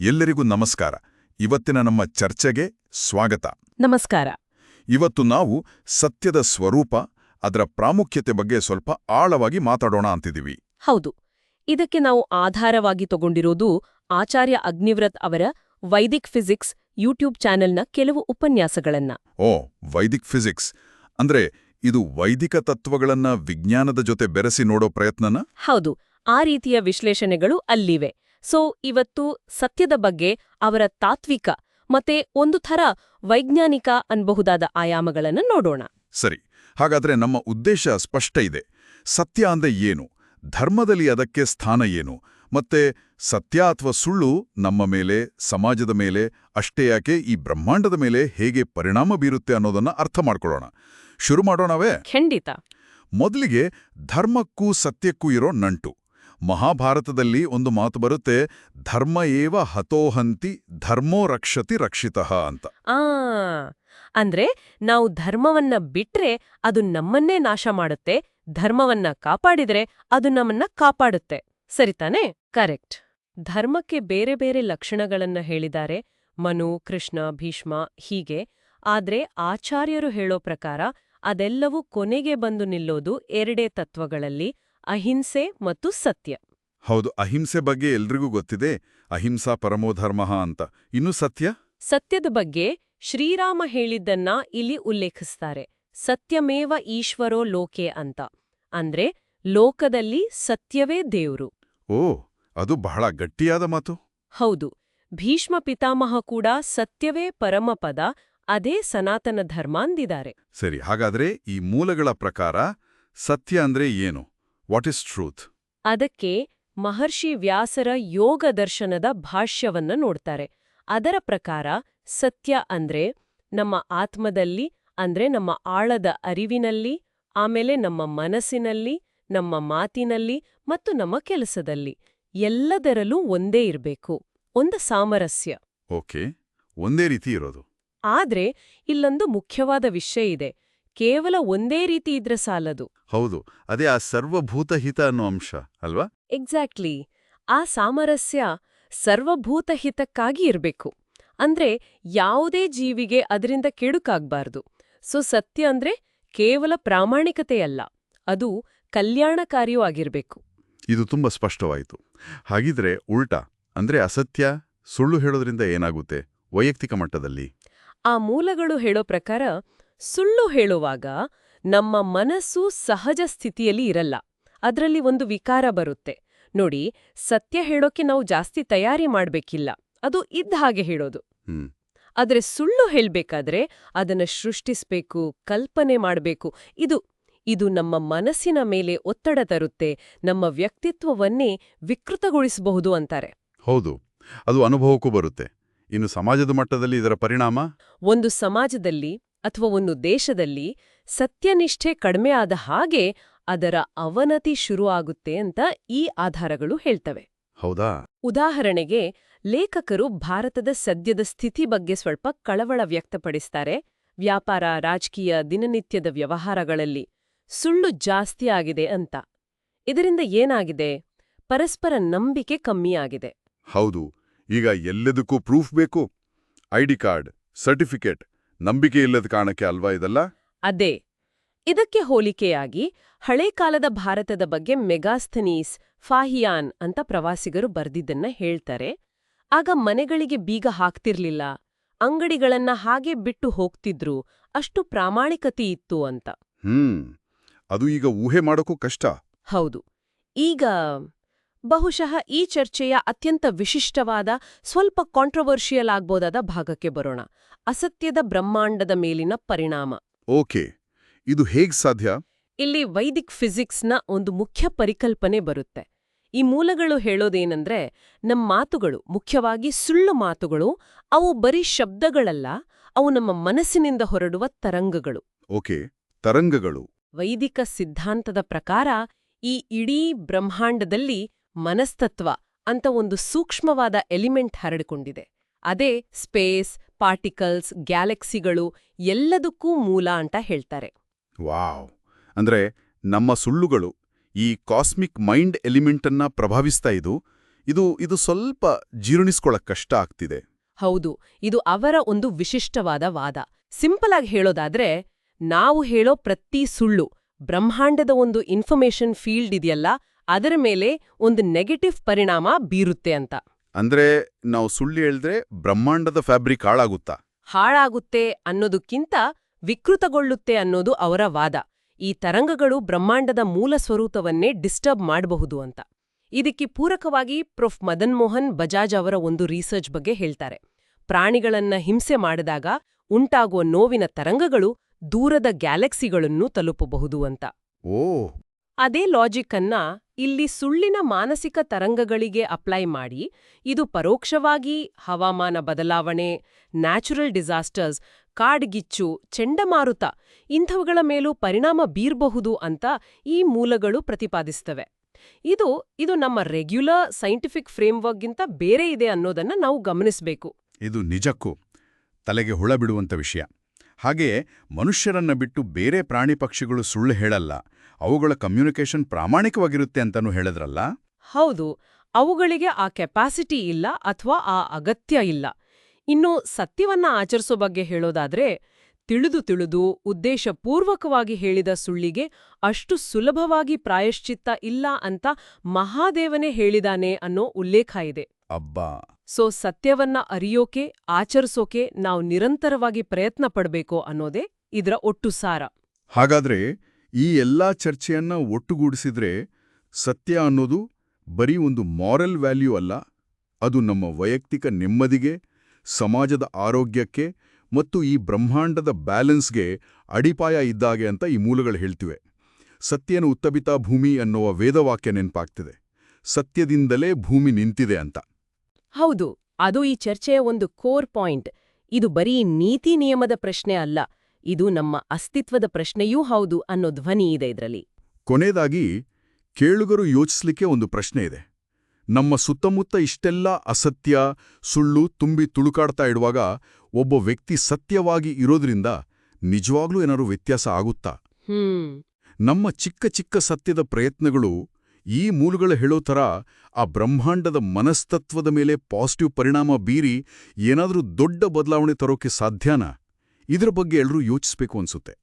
ಎಲ್ಲರಿಗೂ ನಮಸ್ಕಾರ. ಇವತ್ತಿನ ನಮ್ಮ ಚರ್ಚೆಗೆ ಸ್ವಾಗತ. ನಮಸ್ಕಾರ. ಇವತ್ತು ನಾವು ಸತ್ಯದ ಸ್ವರೂಪ ಅದರ ಪ್ರಾಮುಖ್ಯತೆ ಬಗ್ಗೆ ಸ್ವಲ್ಪ ಆಳವಾಗಿ ಮಾತಾಡೋಣ ಅಂತಿದ್ದೀವಿ. ಹೌದು. ಇದಕ್ಕೆ ನಾವು ಆಧಾರವಾಗಿ ತಗೊಂಡಿರೋದು ಆಚಾರ್ಯ ಅಗ್ನಿವ್ರತ್ ಅವರ ವೈದಿಕ್ ಫಿಸಿಕ್ಸ್ ಯೂಟ್ಯೂಬ್ ಚಾನೆಲ್ನ ಕೆಲವು ಉಪನ್ಯಾಸಗಳನ್ನ. ಓ ವೈದಿಕ್ ಫಿಸಿಕ್ಸ್. ಅಂದ್ರೆ ಇದು ವೈದಿಕ ತತ್ವಗಳನ್ನ ವಿಜ್ಞಾನದ ಜೊತೆ ಬೆರೆಸಿ ನೋಡೋ ಪ್ರಯತ್ನನ? ಹೌದು. ಆ ರೀತಿಯ ವಿಶ್ಲೇಷಣೆಗಳು ಅಲ್ಲಿವೆ. ಸೊ ಇವತ್ತು ಸತ್ಯದ ಬಗ್ಗೆ ಅವರ ತಾತ್ವಿಕ ಮತ್ತೆ ಒಂದು ಥರ ವೈಜ್ಞಾನಿಕ ಅನ್ಬಹುದಾದ ಆಯಾಮಗಳನ್ನು ನೋಡೋಣ. ಸರಿ ಹಾಗಾದ್ರೆ ನಮ್ಮ ಉದ್ದೇಶ ಸ್ಪಷ್ಟ ಇದೆ. ಸತ್ಯ ಅಂದ್ರೆ ಏನು? ಧರ್ಮದಲ್ಲಿ ಅದಕ್ಕೆ ಸ್ಥಾನ ಏನು? ಮತ್ತೆ ಸತ್ಯ ಅಥವಾ ಸುಳ್ಳು ನಮ್ಮ ಮೇಲೆ ಸಮಾಜದ ಮೇಲೆ ಅಷ್ಟೇ ಯಾಕೆ ಈ ಬ್ರಹ್ಮಾಂಡದ ಮೇಲೆ ಹೇಗೆ ಪರಿಣಾಮ ಬೀರುತ್ತೆ ಅನ್ನೋದನ್ನ ಅರ್ಥ ಮಾಡ್ಕೊಳ್ಳೋಣ. ಶುರು ಮಾಡೋಣವೇ? ಖಂಡಿತ. ಮೊದಲಿಗೆ ಧರ್ಮಕ್ಕೂ ಸತ್ಯಕ್ಕೂ ಇರೋ ನಂಟು. ಮಹಾಭಾರತದಲ್ಲಿ ಒಂದು ಮಾತು ಬರುತ್ತೆ, ಧರ್ಮ ಏವ ಹತೋಹಂತಿ ಧರ್ಮೋ ರಕ್ಷತಿ ರಕ್ಷಿತಃ ಅಂತ. ಆ, ಅಂದ್ರೆ ನಾವು ಧರ್ಮವನ್ನ ಬಿಟ್ರೆ ಅದು ನಮ್ಮನ್ನೇ ನಾಶ ಮಾಡುತ್ತೆ, ಧರ್ಮವನ್ನ ಕಾಪಾಡಿದ್ರೆ ಅದು ನಮ್ಮನ್ನ ಕಾಪಾಡುತ್ತೆ. ಸರಿತಾನೆ ಕರೆಕ್ಟ್. ಧರ್ಮಕ್ಕೆ ಬೇರೆ ಬೇರೆ ಲಕ್ಷಣಗಳನ್ನ ಹೇಳಿದ್ದಾರೆ, ಮನು, ಕೃಷ್ಣ, ಭೀಷ್ಮ, ಹೀಗೆ. ಆದ್ರೆ ಆಚಾರ್ಯರು ಹೇಳೋ ಪ್ರಕಾರ ಅದೆಲ್ಲವೂ ಕೊನೆಗೆ ಬಂದು ನಿಲ್ಲೋದು ಎರಡೇ ತತ್ವಗಳಲ್ಲಿ. ಅಹಿಂಸೆ ಮತ್ತು ಸತ್ಯ. ಹೌದು ಅಹಿಂಸೆ ಬಗ್ಗೆ ಎಲ್ರಿಗೂ ಗೊತ್ತಿದೆ ಅಹಿಂಸಾ ಪರಮೋಧರ್ಮ ಅಂತ. ಇನ್ನು ಸತ್ಯ? ಸತ್ಯದ ಬಗ್ಗೆ ಶ್ರೀರಾಮ ಹೇಳಿದ್ದನ್ನ ಇಲ್ಲಿ ಉಲ್ಲೇಖಿಸ್ತಾರೆ. ಸತ್ಯಮೇವ ಈಶ್ವರೋ ಲೋಕೆ ಅಂತ. ಅಂದ್ರೆ ಲೋಕದಲ್ಲಿ ಸತ್ಯವೇ ದೇವ್ರು. ಓ ಅದು ಬಹಳ ಗಟ್ಟಿಯಾದ ಮಾತು. ಹೌದು ಭೀಷ್ಮ ಪಿತಾಮಹ ಕೂಡ ಸತ್ಯವೇ ಪರಮಪದ ಅದೇ ಸನಾತನ ಧರ್ಮ ಅಂದಿದ್ದಾರೆ. ಸರಿ ಹಾಗಾದ್ರೆ ಈ ಮೂಲಗಳ ಪ್ರಕಾರ ಸತ್ಯ ಅಂದ್ರೆ ಏನು? ವಾಟ್ ಇಸ್ ಟ್ರೂತ್ ಅದಕ್ಕೆ ಮಹರ್ಷಿ ವ್ಯಾಸರ ಯೋಗ ದರ್ಶನದ ಭಾಷ್ಯವನ್ನ ನೋಡ್ತಾರೆ. ಅದರ ಪ್ರಕಾರ ಸತ್ಯ ಅಂದ್ರೆ ನಮ್ಮ ಆತ್ಮದಲ್ಲಿ ಅಂದ್ರೆ ನಮ್ಮ ಆಳದ ಅರಿವಿನಲ್ಲಿ ಆಮೇಲೆ ನಮ್ಮ ಮನಸ್ಸಿನಲ್ಲಿ ನಮ್ಮ ಮಾತಿನಲ್ಲಿ ಮತ್ತು ನಮ್ಮ ಕೆಲಸದಲ್ಲಿ. ಎಲ್ಲದರಲ್ಲೂ ಒಂದೇ ಇರಬೇಕು. ಒಂದು ಸಾಮರಸ್ಯ. ಓಕೆ ಒಂದೇ ರೀತಿ ಇರೋದು. ಆದ್ರೆ ಇಲ್ಲೊಂದು ಮುಖ್ಯವಾದ ವಿಷಯ ಇದೆ. ಕೇವಲ ಒಂದೇ ರೀತಿ ಇದ್ರೆ ಸಾಲದು. ಹೌದು ಅದೇ ಆ ಸರ್ವಭೂತ ಹಿತ ಅನ್ನೋ ಅಂಶ ಅಲ್ವಾ? ಎಕ್ಸಾಕ್ಟ್ಲಿ ಆ ಸಾಮರಸ್ಯ ಸರ್ವಭೂತ ಹಿತಕ್ಕಾಗಿ ಇರಬೇಕು. ಅಂದ್ರೆ ಯಾವುದೇ ಜೀವಿಗೆ ಅದರಿಂದ ಕೆಡುಕಾಗ್ಬಾರ್ದು. ಸೊ ಸತ್ಯ ಅಂದ್ರೆ ಕೇವಲ ಪ್ರಾಮಾಣಿಕತೆಯಲ್ಲ ಅದು ಕಲ್ಯಾಣಕಾರಿಯೂ ಆಗಿರ್ಬೇಕು. ಇದು ತುಂಬಾ ಸ್ಪಷ್ಟವಾಯಿತು. ಹಾಗಿದ್ರೆ ಉಲ್ಟಾ ಅಂದ್ರೆ ಅಸತ್ಯ ಸುಳ್ಳು ಹೇಳೋದ್ರಿಂದ ಏನಾಗುತ್ತೆ? ವೈಯಕ್ತಿಕ ಮಟ್ಟದಲ್ಲಿ. ಆ ಮೂಲಗಳು ಹೇಳೋ ಪ್ರಕಾರ ಸುಳ್ಳು ಹೇಳುವಾಗ ನಮ್ಮ ಮನಸ್ಸು ಸಹಜ ಸ್ಥಿತಿಯಲ್ಲಿ ಇರಲ್ಲ. ಅದರಲ್ಲಿ ಒಂದು ವಿಕಾರ ಬರುತ್ತೆ. ನೋಡಿ ಸತ್ಯ ಹೇಳೋಕೆ ನಾವು ಜಾಸ್ತಿ ತಯಾರಿ ಮಾಡಬೇಕಿಲ್ಲ. ಅದು ಇದ್ದ ಹಾಗೆ ಹೇಳೋದು. ಆದರೆ ಸುಳ್ಳು ಹೇಳಬೇಕಾದ್ರೆ ಅದನ್ನ ಸೃಷ್ಟಿಸಬೇಕು ಕಲ್ಪನೆ ಮಾಡಬೇಕು. ಇದು ಇದು ನಮ್ಮ ಮನಸ್ಸಿನ ಮೇಲೆ ಒತ್ತಡ ತರುತ್ತೆ ನಮ್ಮ ವ್ಯಕ್ತಿತ್ವವನ್ನೇ ವಿಕೃತಗೊಳಿಸಬಹುದು ಅಂತಾರೆ. ಹೌದು. ಅದು ಅನುಭವಕ್ಕೂ ಬರುತ್ತೆ. ಇನ್ನು ಸಮಾಜದ ಮಟ್ಟದಲ್ಲಿ ಇದರ ಪರಿಣಾಮ? ಒಂದು ಸಮಾಜದಲ್ಲಿ ಅಥವಾ ಒಂದು ದೇಶದಲ್ಲಿ ಸತ್ಯನಿಷ್ಠೆ ಕಡಿಮೆ ಆದ ಹಾಗೆ ಅದರ ಅವನತಿ ಶುರುವಾಗುತ್ತೆ ಅಂತ ಈ ಆಧಾರಗಳು ಹೇಳ್ತವೆ. ಹೌದಾ? ಉದಾಹರಣೆಗೆ ಲೇಖಕರು ಭಾರತದ ಸದ್ಯದ ಸ್ಥಿತಿ ಬಗ್ಗೆ ಸ್ವಲ್ಪ ಕಳವಳ ವ್ಯಕ್ತಪಡಿಸ್ತಾರೆ. ವ್ಯಾಪಾರ ರಾಜಕೀಯ ದಿನನಿತ್ಯದ ವ್ಯವಹಾರಗಳಲ್ಲಿ ಸುಳ್ಳು ಜಾಸ್ತಿ ಆಗಿದೆ ಅಂತ. ಇದರಿಂದ ಏನಾಗಿದೆ? ಪರಸ್ಪರ ನಂಬಿಕೆ ಕಮ್ಮಿಯಾಗಿದೆ ಹೌದು. ಈಗ ಎಲ್ಲದಕ್ಕೂ ಪ್ರೂಫ್ ಬೇಕು. ಐಡಿ ಕಾರ್ಡ್ ಸರ್ಟಿಫಿಕೇಟ್ ನಂಬಿಕೆ ಇಲ್ಲದ ಕಾರಣಕ್ಕೆ ಅಲ್ವಾ ಇದಲ್ಲ? ಅದೇ. ಇದಕ್ಕೆ ಹೋಲಿಕೆಯಾಗಿ ಹಳೆ ಕಾಲದ ಭಾರತದ ಬಗ್ಗೆ ಮೆಗಾಸ್ಥನೀಸ್ ಫಾಹಿಯಾನ್ ಅಂತ ಪ್ರವಾಸಿಗರು ಬರ್ದಿದ್ದನ್ನ ಹೇಳ್ತಾರೆ. ಆಗ ಮನೆಗಳಿಗೆ ಬೀಗ ಹಾಕ್ತಿರ್ಲಿಲ್ಲ. ಅಂಗಡಿಗಳನ್ನ ಹಾಗೆ ಬಿಟ್ಟು ಹೋಗ್ತಿದ್ರು. ಅಷ್ಟು ಪ್ರಾಮಾಣಿಕತೆ ಇತ್ತು ಅಂತ. ಹ್ಮ್. ಅದು ಈಗ ಊಹೆ ಮಾಡೋಕ್ಕೂ ಕಷ್ಟ. ಹೌದು. ಈಗ ಬಹುಶಃ ಈ ಚರ್ಚೆಯ ಅತ್ಯಂತ ವಿಶಿಷ್ಟವಾದ ಸ್ವಲ್ಪ ಕಾಂಟ್ರವರ್ಷಿಯಲ್ ಆಗ್ಬೋದಾದ ಭಾಗಕ್ಕೆ ಬರೋಣ. ಅಸತ್ಯದ ಬ್ರಹ್ಮಾಂಡದ ಮೇಲಿನ ಪರಿಣಾಮ. ಓಕೆ. ಇದು ಹೇಗ್ ಸಾಧ್ಯ? ಇಲ್ಲಿ ವೈದಿಕ್ ಫಿಸಿಕ್ಸ್ನ ಒಂದು ಮುಖ್ಯ ಪರಿಕಲ್ಪನೆ ಬರುತ್ತೆ. ಈ ಮೂಲಗಳು ಹೇಳೋದೇನೆಂದ್ರೆ ನಮ್ಮ ಮಾತುಗಳು ಮುಖ್ಯವಾಗಿ ಸುಳ್ಳು ಮಾತುಗಳು ಅವು ಬರೀ ಶಬ್ದಗಳಲ್ಲ ಅವು ನಮ್ಮ ಮನಸ್ಸಿನಿಂದ ಹೊರಡುವ ತರಂಗಗಳು. ಓಕೆ. ತರಂಗಗಳು. ವೈದಿಕ ಸಿದ್ಧಾಂತದ ಪ್ರಕಾರ ಈ ಇಡೀ ಬ್ರಹ್ಮಾಂಡದಲ್ಲಿ ಮನಸ್ತತ್ವ ಅಂತ ಒಂದು ಸೂಕ್ಷ್ಮವಾದ ಎಲಿಮೆಂಟ್ ಹರಡಿಕೊಂಡಿದೆ. ಅದೇ ಸ್ಪೇಸ್ ಪಾರ್ಟಿಕಲ್ಸ್ ಗ್ಯಾಲಕ್ಸಿಗಳು ಎಲ್ಲದಕ್ಕೂ ಮೂಲ ಅಂತ ಹೇಳ್ತಾರೆ. ವಾವ್! ಅಂದ್ರೆ ನಮ್ಮ ಸುಳ್ಳುಗಳು ಈ ಕಾಸ್ಮಿಕ್ ಮೈಂಡ್ ಎಲಿಮೆಂಟನ್ನ ಪ್ರಭಾವಿಸ್ತಾ ಇದು ಇದು ಇದು ಸ್ವಲ್ಪ ಜೀರ್ಣಿಸ್ಕೊಳ್ಳಕ್ ಕಷ್ಟ ಆಗ್ತಿದೆ. ಹೌದು ಇದು ಅವರ ಒಂದು ವಿಶಿಷ್ಟವಾದ ವಾದ. ಸಿಂಪಲ್ ಆಗಿ ಹೇಳೋದಾದ್ರೆ ನಾವು ಹೇಳೋ ಪ್ರತಿ ಸುಳ್ಳು ಬ್ರಹ್ಮಾಂಡದ ಒಂದು ಇನ್ಫರ್ಮೇಷನ್ ಫೀಲ್ಡ್ ಇದೆಯಲ್ಲ ಅದರ ಮೇಲೆ ಒಂದು ನೆಗೆಟಿವ್ ಪರಿಣಾಮ ಬೀರುತ್ತೆ ಅಂತ. ಅಂದ್ರೆ ನಾವು ಸುಳ್ಳು ಹೇಳಿದ್ರೆ ಬ್ರಹ್ಮಾಂಡದ ಫ್ಯಾಬ್ರಿಕ್ ಹಾಳಾಗುತ್ತಾ? ಹಾಳಾಗುತ್ತೆ ಅನ್ನೋದಕ್ಕಿಂತ ವಿಕೃತಗೊಳ್ಳುತ್ತೆ ಅನ್ನೋದು ಅವರ ವಾದ. ಈ ತರಂಗಗಳು ಬ್ರಹ್ಮಾಂಡದ ಮೂಲ ಸ್ವರೂಪವನ್ನೇ ಡಿಸ್ಟರ್ಬ್ ಮಾಡಬಹುದು ಅಂತ. ಇದಕ್ಕೆ ಪೂರಕವಾಗಿ ಪ್ರೊಫ್ ಮದನ್ ಮೋಹನ್ ಬಜಾಜ್ ಅವರ ಒಂದು ರಿಸರ್ಚ್ ಬಗ್ಗೆ ಹೇಳ್ತಾರೆ. ಪ್ರಾಣಿಗಳನ್ನ ಹಿಂಸೆ ಮಾಡಿದಾಗ ಉಂಟಾಗುವ ನೋವಿನ ತರಂಗಗಳು ದೂರದ ಗ್ಯಾಲಕ್ಸಿಗಳನ್ನು ತಲುಪಬಹುದು ಅಂತ. ಓ ಅದೇ ಲಾಜಿಕ್ ಅನ್ನ ಇಲ್ಲಿ ಸುಳ್ಳಿನ ಮಾನಸಿಕ ತರಂಗಗಳಿಗೆ ಅಪ್ಲೈ ಮಾಡಿ, ಇದು ಪರೋಕ್ಷವಾಗಿ ಹವಾಮಾನ ಬದಲಾವಣೆ, ನ್ಯಾಚುರಲ್ ಡಿಸಾಸ್ಟರ್ಸ್, ಕಾಡ್ಗಿಚ್ಚು, ಚಂಡಮಾರುತ ಇಂಥವುಗಳ ಮೇಲೂ ಪರಿಣಾಮ ಬೀರ್ಬಹುದು ಅಂತ ಈ ಮೂಲಗಳು ಪ್ರತಿಪಾದಿಸ್ತವೆ. ಇದು ಇದು ನಮ್ಮ ರೆಗ್ಯುಲರ್ ಸೈಂಟಿಫಿಕ್ ಫ್ರೇಮ್ವರ್ಕ್ಗಿಂತ ಬೇರೆ ಇದೆ ಅನ್ನೋದನ್ನ ನಾವು ಗಮನಿಸಬೇಕು. ಇದು ನಿಜಕ್ಕೂ ತಲೆಗೆ ಹುಳ ಬಿಡುವಂಥ ವಿಷಯ. ಹಾಗೆಯೇ ಮನುಷ್ಯರನ್ನ ಬಿಟ್ಟು ಬೇರೆ ಪ್ರಾಣಿ ಪಕ್ಷಿಗಳು ಸುಳ್ಳು ಹೇಳಲ್ಲ. ಅವುಗಳ ಕಮ್ಯುನಿಕೇಷನ್ ಪ್ರಾಮಾಣಿಕವಾಗಿರುತ್ತೆ ಅಂತನೂ ಹೇಳಿದ್ರಲ್ಲ? ಹೌದು. ಅವುಗಳಿಗೆ ಆ ಕೆಪಾಸಿಟಿ ಇಲ್ಲ ಅಥವಾ ಆ ಅಗತ್ಯ ಇಲ್ಲ. ಇನ್ನು ಸತ್ಯವನ್ನ ಆಚರಿಸೋ ಬಗ್ಗೆ ಹೇಳೋದಾದ್ರೆ ತಿಳಿದು ತಿಳಿದು ಉದ್ದೇಶಪೂರ್ವಕವಾಗಿ ಹೇಳಿದ ಸುಳ್ಳಿಗೆ ಅಷ್ಟು ಸುಲಭವಾಗಿ ಪ್ರಾಯಶ್ಚಿತ್ತ ಇಲ್ಲ ಅಂತ ಮಹಾದೇವನೇ ಹೇಳಿದಾನೆ ಅನ್ನೋ ಉಲ್ಲೇಖ ಇದೆ. ಅಬ್ಬಾ! ಸೊ ಸತ್ಯವನ್ನ ಅರಿಯೋಕೆ, ಆಚರಿಸೋಕೆ ನಾವು ನಿರಂತರವಾಗಿ ಪ್ರಯತ್ನ ಪಡಬೇಕು ಅನ್ನೋದೇ ಇದರ ಒಟ್ಟು ಸಾರ. ಹಾಗಾದ್ರೆ ಈ ಎಲ್ಲಾ ಚರ್ಚೆಯನ್ನ ಒಟ್ಟುಗೂಡಿಸಿದ್ರೆ ಸತ್ಯ ಅನ್ನೋದು ಬರೀ ಒಂದು ಮಾರಲ್ ವ್ಯಾಲ್ಯೂ ಅಲ್ಲ, ಅದು ನಮ್ಮ ವೈಯಕ್ತಿಕ ನೆಮ್ಮದಿಗೆ, ಸಮಾಜದ ಆರೋಗ್ಯಕ್ಕೆ ಮತ್ತು ಈ ಬ್ರಹ್ಮಾಂಡದ ಬ್ಯಾಲೆನ್ಸ್ಗೆ ಅಡಿಪಾಯ ಇದ್ದಾಗೆ ಅಂತ ಈ ಮೂಲಗಳು ಹೇಳ್ತಿವೆ. ಸತ್ಯನು ಉತ್ತಬಿತಾ ಭೂಮಿ ಅನ್ನುವ ವೇದವಾಕ್ಯ ನೆನಪಾಗ್ತಿದೆ. ಸತ್ಯದಿಂದಲೇ ಭೂಮಿ ನಿಂತಿದೆ ಅಂತ. ಹೌದು ಅದು ಈ ಚರ್ಚೆಯ ಒಂದು ಕೋರ್ ಪಾಯಿಂಟ್. ಇದು ಬರೀ ನೀತಿ ನಿಯಮದ ಪ್ರಶ್ನೆ ಅಲ್ಲ ಇದು ನಮ್ಮ ಅಸ್ತಿತ್ವದ ಪ್ರಶ್ನೆಯೂ ಹೌದು ಅನ್ನೋ ಧ್ವನಿ ಇದೆ ಇದರಲ್ಲಿ. ಕೊನೆಯದಾಗಿ ಕೇಳುಗರು ಯೋಚಿಸ್ಲಿಕ್ಕೆ ಒಂದು ಪ್ರಶ್ನೆ ಇದೆ. ನಮ್ಮ ಸುತ್ತಮುತ್ತ ಇಷ್ಟೆಲ್ಲ ಅಸತ್ಯ ಸುಳ್ಳು ತುಂಬಿ ತುಳುಕಾಡ್ತಾ ಇಡುವಾಗ ಒಬ್ಬ ವ್ಯಕ್ತಿ ಸತ್ಯವಾಗಿ ಇರೋದ್ರಿಂದ ನಿಜವಾಗ್ಲೂ ಏನಾದರೂ ವ್ಯತ್ಯಾಸ ಆಗುತ್ತಾ? ನಮ್ಮ ಚಿಕ್ಕ ಚಿಕ್ಕ ಸತ್ಯದ ಪ್ರಯತ್ನಗಳು ಈ ಮೂಲಗಳು ಹೇಳೋ ಥರ ಆ ಬ್ರಹ್ಮಾಂಡದ ಮನಸ್ತತ್ವದ ಮೇಲೆ ಪಾಸಿಟಿವ್ ಪರಿಣಾಮ ಬೀರಿ ಏನಾದರೂ ದೊಡ್ಡ ಬದಲಾವಣೆ ತರೋಕೆ ಸಾಧ್ಯನಾ? ಇದ್ರ ಬಗ್ಗೆ ಎಲ್ಲರೂ ಯೋಚಿಸ್ಬೇಕು ಅನ್ಸುತ್ತೆ.